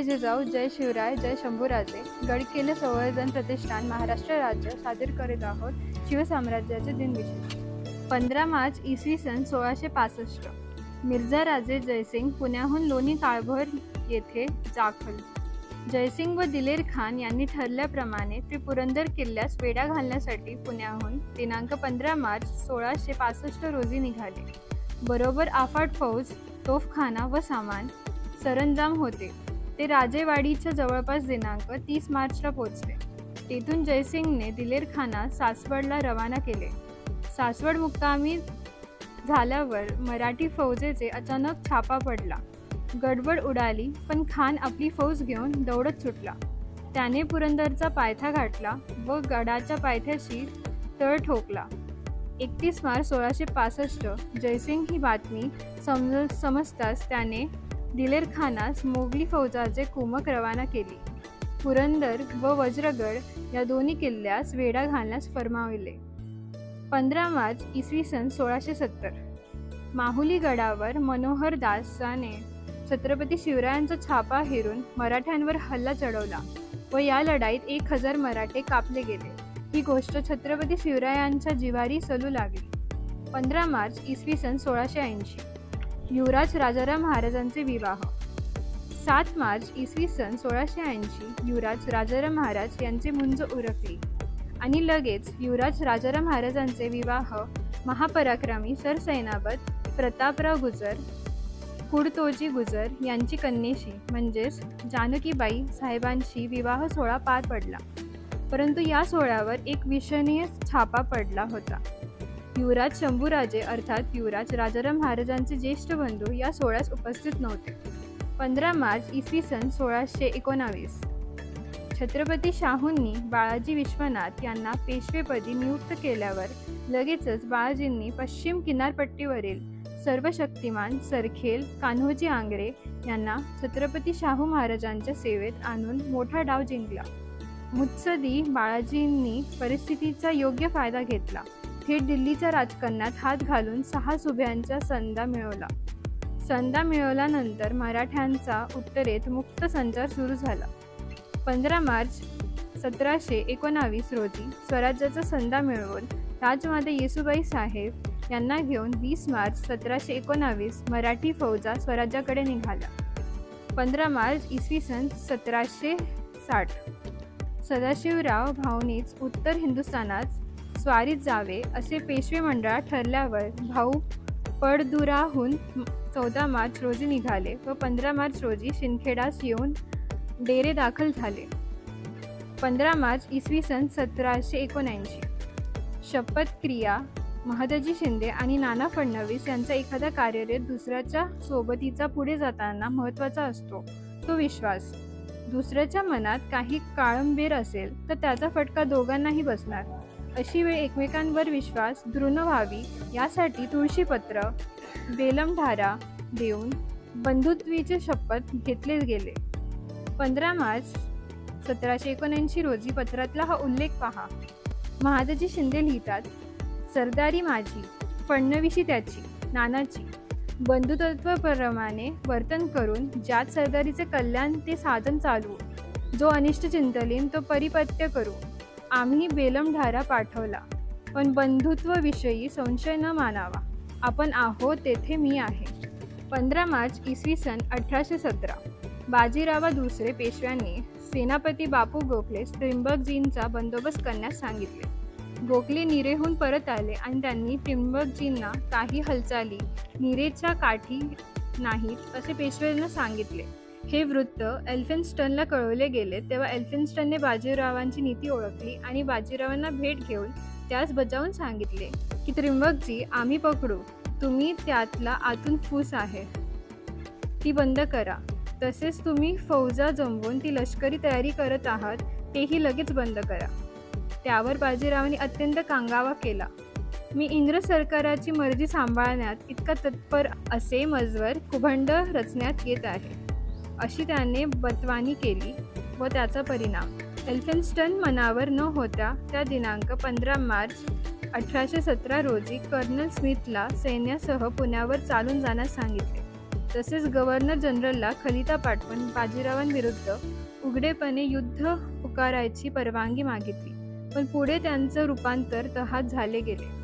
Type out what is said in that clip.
जय जिजाऊ जय शिवराय जय शंभूराजे गडकिल्ले संवर्धन प्रतिष्ठान महाराष्ट्र राज्य सादर करीत आहोत शिवसाम्राज्याचे दिनविशेष पंधरा मार्च इसवी सन सोळाशे पासष्ट. मिर्झा राजे जयसिंग पुण्याहून लोणी काळभोर येथे दाखल. जयसिंग व दिलेर खान यांनी ठरल्याप्रमाणे ते पुरंदर किल्ल्यास वेढा घालण्यासाठी पुण्याहून दिनांक पंधरा मार्च सोळाशे पासष्ट रोजी निघाले. बरोबर आफाट फौज तोफखाना व सामान सरंजाम होते. ते राजेवाडीच्या जवळपास दिनांक तीस मार्चला पोहोचले. तेथून जयसिंगने दिलेर खाना सासवडला रवाना केले. सासवड मुक्कामी झाल्यावर मराठी फौजेचे अचानक छापा पडला. गडबड उडाली पण खान आपली फौज घेऊन दौडत सुटला. त्याने पुरंदरचा पायथा गाठला व गडाच्या पायथ्याशी तळ ठोकला. एकतीस मार्च सोळाशे पासष्ट जयसिंग ही बातमी समज समजताच त्याने दिलेर खानास मोगली फौजाचे कुमक रवाना केली. पुरंदर व वज्रगड या दोन्ही किल्ल्यास वेढा घालण्यास फरमाविले. पंधरा मार्च इसवी सन सोळाशे सत्तर. माहुली गडावर मनोहर दासाने छत्रपती शिवरायांचा छापा हेरून मराठ्यांवर हल्ला चढवला व या लढाईत एक हजार मराठे कापले गेले. ही गोष्ट छत्रपती शिवरायांच्या जिवारी सलू लागली. पंधरा मार्च इसवी सन सोळाशे ऐंशी. युवराज राजाराम महाराजांचे विवाह. सात मार्च इसवी सन सोळाशे ऐंशी युवराज राजाराम महाराज यांचे मुंज उरकले आणि लगेच युवराज राजाराम महाराजांचे विवाह महापराक्रमी सरसैनापत प्रतापराव गुजर कुडतोजी गुजर यांची कन्येशी म्हणजेच जानकीबाई साहेबांशी विवाह सोहळा पार पडला. परंतु या सोहळ्यावर एक विषणीय छापा पडला होता. युवराज शंभूराजे अर्थात युवराज राजाराम महाराजांचे ज्येष्ठ बंधू या सोहळ्यास उपस्थित नव्हते. पंधरा मार्च इसवी सन सोळाशे एकोणावीस. छत्रपती शाहूंनी बाळाजी विश्वनाथ यांना पेशवेपदी नियुक्त केल्यावर लगेचच बाळाजींनी पश्चिम किनारपट्टीवरील सर्वशक्तिमान सरखेल कान्होजी आंग्रे यांना छत्रपती शाहू महाराजांच्या सेवेत आणून मोठा डाव जिंकला. मुत्सदी बाळाजींनी परिस्थितीचा योग्य फायदा घेतला. थेट दिल्लीच्या राजकारणात हात घालून सहा सुभ्यांचा संधा मिळवला. संधा मिळवल्यानंतर मराठ्यांचा उत्तरेत मुक्त संचार सुरू झाला. पंधरा मार्च सतराशे एकोणावीस रोजी स्वराज्याचा संधा मिळवून राजमाता येसुबाई साहेब यांना घेऊन वीस मार्च सतराशे एकोणावीस मराठी फौजा स्वराज्याकडे निघाला पंधरा मार्च इसवी सन सतराशे साठ. सदाशिवराव भाऊनीच उत्तर हिंदुस्थानात स्वारीत जावे असे पेशवे मंडळात ठरल्यावर भाऊ पडदुराहून चौदा मार्च रोजी निघाले व पंधरा मार्च रोजी शिंदखेडास येऊन डेरे दाखल झाले. पंधरा मार्च इसवी सन सतराशे एकोणऐंशी. शपथक्रिया महदजी शिंदे आणि नाना फडणवीस यांचा एखादा कार्यरत दुसऱ्याच्या सोबतीचा पुढे जाताना महत्त्वाचा असतो. तो विश्वास. दुसऱ्याच्या मनात काही काळंबेर असेल तर त्याचा फटका दोघांनाही बसणार. अशी वेळ एकमेकांवर विश्वास दृढ व्हावी यासाठी तुळशीपत्र बेलमधारा देऊन बंधुत्वीचे शपथ घेतले गेले. पंधरा मार्च सतराशे एकोणऐंशी रोजी पत्रातला हा उल्लेख पहा. महादजी शिंदे लिहितात सरदारी माझी फडणवीशी त्याची नानाची बंधुतत्वप्रमाणे वर्तन करून ज्यात सरदारीचे कल्याण ते साधन चालू जो अनिष्ट चिंतलीन तो परिपत्य करू. आम्ही बेलमढारा पाठवला. पण बंधुत्वविषयी संशय न मानावा. आपण आहो तेथे मी आहे. पंधरा मार्च इसवी सन अठराशे सतरा. बाजीरावा दुसरे पेशव्यांनी सेनापती बापू गोखले त्रिंबकजींचा बंदोबस्त करण्यास सांगितले. गोखले निरेहून परत आले आणि त्यांनी त्रिंबकजींना काही हालचाली निरेच्या काठी नाहीत असे पेशव्यांना सांगितले. हे वृत्त एल्फिन्स्टनला कळवले गेले तेव्हा एल्फिन्स्टनने बाजीरावांची नीती ओळखली आणि बाजीरावांना भेट घेऊन त्यास बजावून सांगितले की त्रिंबकजी आम्ही पकडू. तुम्ही त्यातला आतून फूस आहे. ती बंद करा. तसेच तुम्ही फौजा जमवून ती लष्करी तयारी करत आहात तेही लगेच बंद करा. त्यावर बाजीरावांनी अत्यंत कांगावा केला. मी इंग्रज सरकाराची मर्जी सांभाळण्यात इतका तत्पर असे मजवर कुभंड रचण्यात येत आहे. अशी त्याने बतवानी केली व त्याचा परिणाम. एल्फिन्स्टन मनावर न होता त्या दिनांक पंधरा मार्च अठराशे सतरा रोजी कर्नल स्मिथला सैन्यासह पुण्यावर चालून जाण्यास सांगितले. तसेच गव्हर्नर जनरलला खलिता पाठवून बाजीरावांविरुद्ध उघडेपणे युद्ध पुकारायची परवानगी मागितली. पण पुढे त्यांचं रूपांतर तहात झाले गेले.